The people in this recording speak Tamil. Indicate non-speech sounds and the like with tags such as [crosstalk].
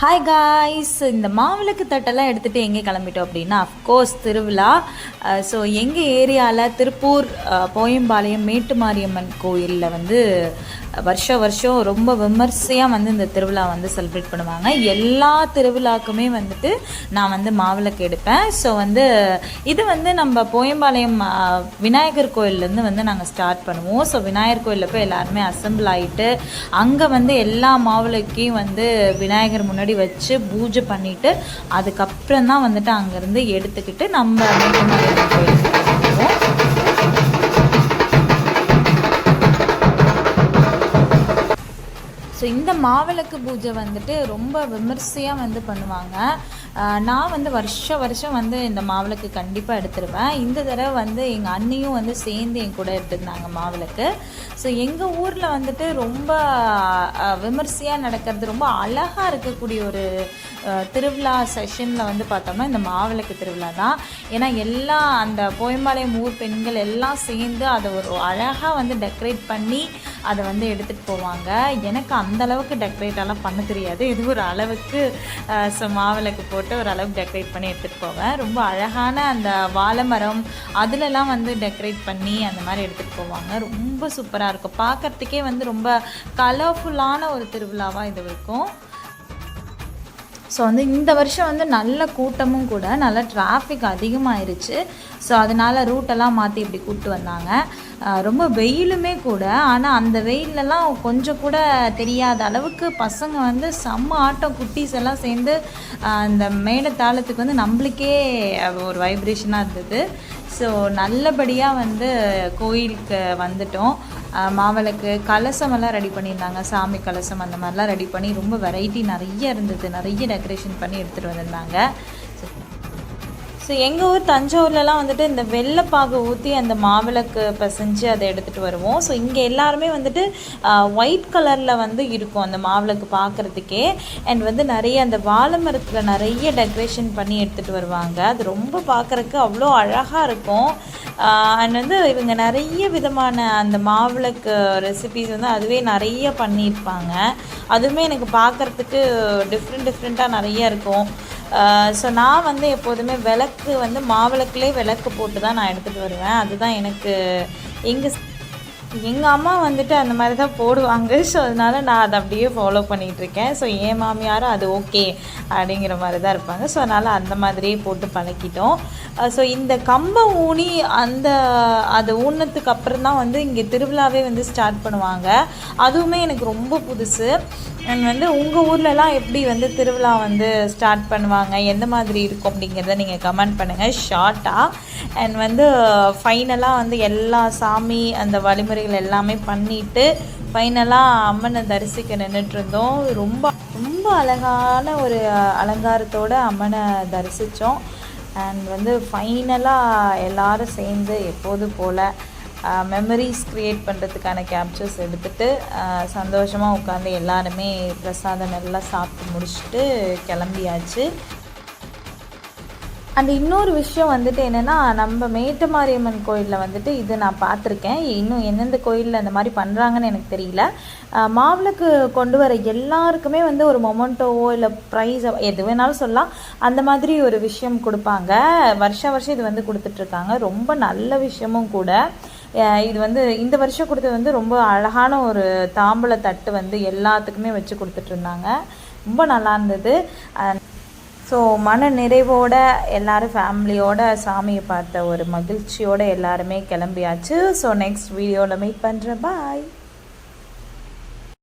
ஹாய் காய்ஸ் இந்த மாவிளக்கு தட்டெல்லாம் எடுத்துகிட்டு எங்கே கிளம்பிட்டோம் அப்படின்னா அஃப்கோர்ஸ் திருவிழா. ஸோ எங்கள் ஏரியாவில் திருப்பூர் போயம்பாளையம் மேட்டுமாரியம்மன் கோயிலில் வந்து வருஷம் வருஷம் ரொம்ப விமர்சையாக வந்து இந்த திருவிழா வந்து செலிப்ரேட் பண்ணுவாங்க. எல்லா திருவிழாக்குமே வந்துட்டு நான் வந்து மாவிளக்கு எடுப்பேன். ஸோ வந்து இது வந்து நம்ம போயம்பாளையம் விநாயகர் கோயில்லேருந்து வந்து நாங்கள் ஸ்டார்ட் பண்ணுவோம். ஸோ விநாயகர் கோயிலில் போய் எல்லாருமே அசம்பிள் ஆகிட்டு அங்கே வந்து எல்லா மாவிளக்கையும் வந்து விநாயகர் முன்னாடி வச்சு பூஜை பண்ணிட்டு அதுக்கப்புறம் தான் வந்துட்டு அங்கேருந்து எடுத்துக்கிட்டு நம்ம மேட்டுமாரியம்மன் கோயிலுக்கு ஸோ இந்த மாவிளக்கு பூஜை வந்துட்டு ரொம்ப விமர்சையாக வந்து பண்ணுவாங்க. நான் வந்து வருஷ வருஷம் வந்து இந்த மாவிளக்கு கண்டிப்பாக எடுத்துருவேன். இந்த தடவை வந்து எங்கள் அண்ணியும் வந்து சேர்ந்து என் கூட எடுத்திருந்தாங்க மாவிளக்கு. ஸோ எங்கள் ஊரில் வந்துட்டு ரொம்ப விமர்சையாக நடக்கிறது ரொம்ப அழகாக இருக்கக்கூடிய ஒரு திருவிழா செஷனில் வந்து பார்த்தோம்னா இந்த மாவிளக்கு திருவிழா தான். ஏன்னா எல்லா அந்த போயம்பாளையம் ஊர் பெண்கள் எல்லாம் சேர்ந்து அதை ஒரு அழகாக வந்து டெக்கரேட் பண்ணி அதை வந்து எடுத்துகிட்டு போவாங்க. எனக்கு அந்த அளவுக்கு டெக்கரேட்டெல்லாம் பண்ண தெரியாது. இது ஒரு அளவுக்கு ஸோ மாவிளக்கு போட்டு ஒரு அளவுக்கு டெக்கரேட் பண்ணி எடுத்துகிட்டு போவேன். ரொம்ப அழகான அந்த வாழை மரம் அதுலலாம் வந்து டெக்கரேட் பண்ணி அந்த மாதிரி எடுத்துகிட்டு போவாங்க. ரொம்ப சூப்பராக இருக்கும். பார்க்கறதுக்கே வந்து ரொம்ப கலர்ஃபுல்லான ஒரு திருவிழாவாக இது இருக்கும். ஸோ வந்து இந்த வருஷம் வந்து நல்ல கூட்டமும் கூட நல்ல டிராஃபிக் அதிகமாயிருச்சு. ஸோ அதனால ரூட்டெல்லாம் மாற்றி இப்படி கூப்பிட்டு வந்தாங்க. ரொம்ப வெயிலுமே கூட ஆனால் அந்த வெயிலெலாம் கொஞ்சம் கூட தெரியாத அளவுக்கு பசங்க வந்து செம்ம ஆட்டம் குட்டீஸ் எல்லாம் சேர்ந்து அந்த மேடை தாளத்துக்கு வந்து நம்மளுக்கே ஒரு வைப்ரேஷனாக இருந்தது. ஸோ நல்லபடியாக வந்து கோயிலுக்கு வந்துட்டோம். மாவிளக்கு கலசமெல்லாம் ரெடி பண்ணியிருந்தாங்க. சாமி கலசம் அந்த மாதிரிலாம் ரெடி பண்ணி ரொம்ப வெரைட்டி நிறைய இருந்தது. நிறைய டெக்கரேஷன் பண்ணி எடுத்துகிட்டு வந்திருந்தாங்க. ஸோ எங்கள் ஊர் தஞ்சாவூர்லலாம் வந்துட்டு இந்த வெள்ளைப்பாகு ஊற்றி அந்த மாவிளக்கு பிசைஞ்சு அதை எடுத்துகிட்டு வருவோம். ஸோ இங்கே எல்லாருமே வந்துட்டு ஒயிட் கலரில் வந்து இருக்கும் அந்த மாவிளக்கு பார்க்குறதுக்கே அண்ட் வந்து நிறைய அந்த வாழை மரத்தில் நிறைய டெக்கரேஷன் பண்ணி எடுத்துகிட்டு வருவாங்க. அது ரொம்ப பார்க்குறக்கு அவ்வளோ அழகாக இருக்கும். அண்ட் வந்து இவங்க நிறைய விதமான அந்த மாவிளக்கு ரெசிபிஸ் வந்து அதுவே நிறைய பண்ணியிருப்பாங்க. அதுவுமே எனக்கு பார்க்குறதுக்கு டிஃப்ரெண்ட் டிஃப்ரெண்ட்டாக நிறைய இருக்கும். ஸோ நான் வந்து எப்போதுமே விளக்கு வந்து மாவிளக்குலேயே விளக்கு போட்டு தான் நான் எடுத்துகிட்டு வருவேன். அதுதான் எனக்கு எங்கள் எங்கள் அம்மா வந்துட்டு அந்த மாதிரி தான் போடுவாங்க. [laughs] ஸோ அதனால நான் அதை அப்படியே ஃபாலோ பண்ணிகிட்ருக்கேன் ஸோ என் மாமியாரும் அது ஓகே அப்படிங்கிற மாதிரி தான் இருப்பாங்க. ஸோ அதனால் அந்த மாதிரியே போட்டு பழக்கிட்டோம். ஸோ இந்த கம்பம் ஊனி அந்த அது ஊனத்துக்கு அப்புறம் தான் வந்து இங்கே திருவிழாவே வந்து ஸ்டார்ட் பண்ணுவாங்க. அதுவுமே எனக்கு ரொம்ப புதுசு. அண்ட் வந்து உங்கள் ஊர்லலாம் எப்படி வந்து திருவிழா வந்து ஸ்டார்ட் பண்ணுவாங்க? எந்த மாதிரி இருக்கும் அப்படிங்கிறத நீங்கள் கமெண்ட் பண்ணுங்கள் ஷார்ட்டாக அண்ட் வந்து ஃபைனலாக வந்து எல்லா சாமி அந்த வழிமுறைகள் எல்லாமே பண்ணிவிட்டு ஃபைனலாக அம்மனை தரிசிக்க நின்றுட்டுருந்தோம் ரொம்ப ரொம்ப அழகான ஒரு அலங்காரத்தோடு அம்மனை தரிசித்தோம் அண்ட் வந்து ஃபைனலாக எல்லாரும் சேர்ந்து எப்போது போல் மெமரிஸ் க்ரியேட் பண்ணுறதுக்கான கேப்சர்ஸ் எடுத்துகிட்டு சந்தோஷமாக உட்காந்து எல்லாருமே பிரசாதம் நல்லா சாப்பிட்டு முடிச்சுட்டு கிளம்பியாச்சு. அண்ட் இன்னொரு விஷயம் வந்துட்டு என்னென்னா நம்ம மேட்டுமாரியம்மன் கோயிலில் வந்துட்டு இது நான் பார்த்துருக்கேன். இன்னும் எந்தெந்த கோயிலில் அந்த மாதிரி பண்ணுறாங்கன்னு எனக்கு தெரியல. மாவிளக்கு கொண்டு வர எல்லாருக்குமே வந்து ஒரு மொமெண்டோவோ இல்லை ப்ரைஸோ எது வேணாலும் சொல்லலாம். அந்த மாதிரி ஒரு விஷயம் கொடுப்பாங்க. வருஷ வருஷம் இது வந்து கொடுத்துட்ருக்காங்க ரொம்ப நல்ல விஷயமும் கூட. இது வந்து இந்த வருஷம் கொடுத்தது வந்து ரொம்ப அழகான ஒரு தாம்பூல தட்டு வந்து எல்லாத்துக்குமே வச்சு கொடுத்துட்ருந்தாங்க. ரொம்ப நல்லா இருந்தது. ஸோ மன நிறைவோட எல்லாரும் ஃபேமிலியோட சாமியை பார்த்த ஒரு மகிழ்ச்சியோட எல்லாருமே கிளம்பியாச்சு. ஸோ நெக்ஸ்ட் வீடியோவில் மீட் பண்ணுறேன் பாய்.